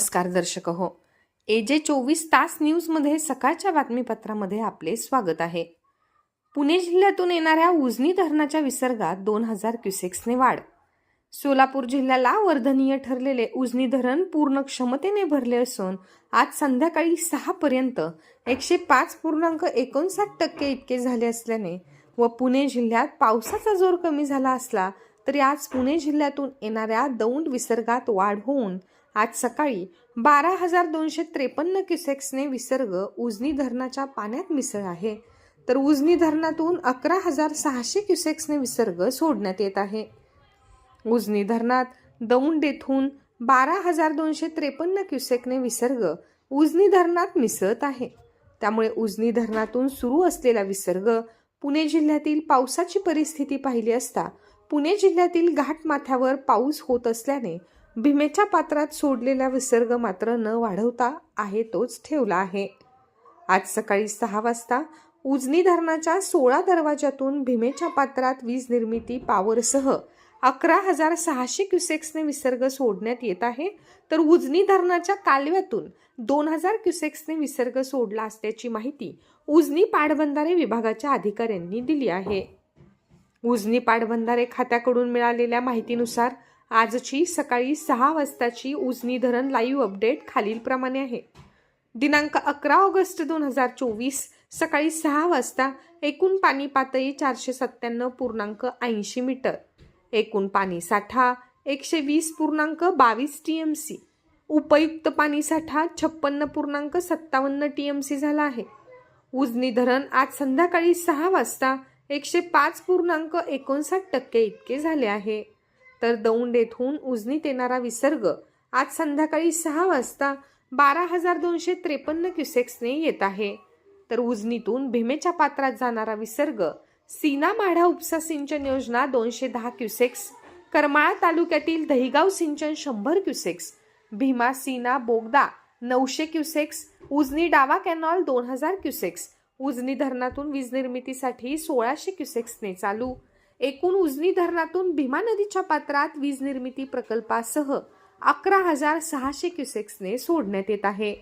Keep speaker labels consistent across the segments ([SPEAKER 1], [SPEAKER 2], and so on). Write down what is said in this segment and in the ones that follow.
[SPEAKER 1] नमस्कार दर्शक हो. ए जे चोवीस तास न्यूजमध्ये सकाळच्या बातमीपत्रामध्ये आपले स्वागत आहे. पुणे जिल्ह्यातून येणाऱ्या उजनी धरणाच्या विसर्गात दोन हजार क्युसेक्सने वाढ. सोलापूर जिल्ह्याला वर्धनीय ठरलेले उजनी धरण पूर्ण क्षमतेने भरले असून आज संध्याकाळी सहा पर्यंत एकशे पाच पूर्णांक एकोणसाठ टक्के इतके झाले असल्याने व पुणे जिल्ह्यात पावसाचा जोर कमी झाला असला तरी आज पुणे जिल्ह्यातून येणाऱ्या दौंड विसर्गात वाढ होऊन आज सकाळी बारा हजार दोनशे त्रेपन्न क्युसेक्सने विसर्ग उजनी धरणाच्या पाण्यात मिसळ आहे. तर उजनी धरणातून अकरा हजार सहाशे क्युसेक्सने विसर्ग सोडण्यात येत आहे. उजनी धरणात दौंड येथून बारा हजार दोनशे त्रेपन्न क्युसेकने विसर्ग उजनी धरणात मिसळत आहे. त्यामुळे उजनी धरणातून सुरू असलेला विसर्ग पुणे जिल्ह्यातील पावसाची परिस्थिती पाहिली असता पुणे जिल्ह्यातील घाटमाथ्यावर पाऊस होत असल्याने भीमेच्या पात्रात सोडलेला विसर्ग मात्र न वाढवता आहे तोच ठेवला आहे. आज सकाळी सहा वाजता उजनी धरणाच्या सोळा दरवाजातून भीमेच्या पात्रात वीज निर्मिती पॉवरसह अकरा हजार सहाशे क्युसेक्सने विसर्ग सोडण्यात येत आहे. तर उजनी धरणाच्या कालव्यातून दोन हजार क्युसेक्सने विसर्ग सोडला असल्याची माहिती उजनी पाटबंधारे विभागाच्या अधिकाऱ्यांनी दिली आहे. उजनी पाटबंधारे खात्याकडून मिळालेल्या माहितीनुसार आजची सकाळी सहा वाजताची उजनी धरण लाईव्ह अपडेट खालीलप्रमाणे आहे. दिनांक अकरा ऑगस्ट दोन हजार चोवीस सकाळी सहा वाजता एकूण पाणी पातळी चारशे सत्त्याण्णव पूर्णांक ऐंशी मीटर एकूण पाणी साठा एकशे वीस पूर्णांक बावीस टी एम सी उपयुक्त पाणी साठा छप्पन्न पूर्णांक सत्तावन्न टी एम सी झाला आहे. उजनी धरण आज संध्याकाळी सहा वाजता एकशे पाच पूर्णांक एकोणसाठ टक्के इतके झाले आहे. तर दौंड येथून उजनीत येणारा विसर्ग. आज संध्याकाळी सहा वाजता बारा हजार दोनशे त्रेपन्न क्युसेक्सने येत आहे. तर उजनीतून भीमेच्या पात्रात जाणारा विसर्ग. सीना माढा उपसा सिंचन योजना दोनशे दहा क्युसेक्स. करमाळा तालुक्यातील दहिगाव सिंचन शंभर क्युसेक्स. भीमा सीना बोगदा नऊशे क्युसेक्स. उजनी डावा कॅनॉल दोन हजार क्युसेक्स. उजनी धरणातून वीज निर्मितीसाठी सोळाशे क्युसेक्सने चालू. एकूण उजनी धरणातून भीमा नदीच्या पात्रात वीज निर्मिती प्रकल्पासह अकरा हजार सहाशे क्युसेक्सने सोडण्यात येत आहे.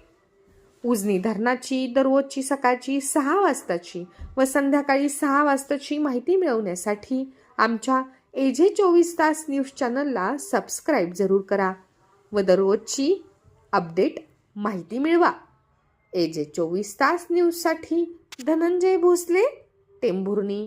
[SPEAKER 1] उजनी धरणाची दररोजची सकाळची सहा वाजताची व संध्याकाळी सहा वाजताची माहिती मिळवण्यासाठी आमच्या एजे चोवीस तास न्यूज चॅनलला सबस्क्राईब जरूर करा व दररोजची अपडेट माहिती मिळवा. एजे चोवीस तास न्यूजसाठी धनंजय भोसले टेंभुर्णी.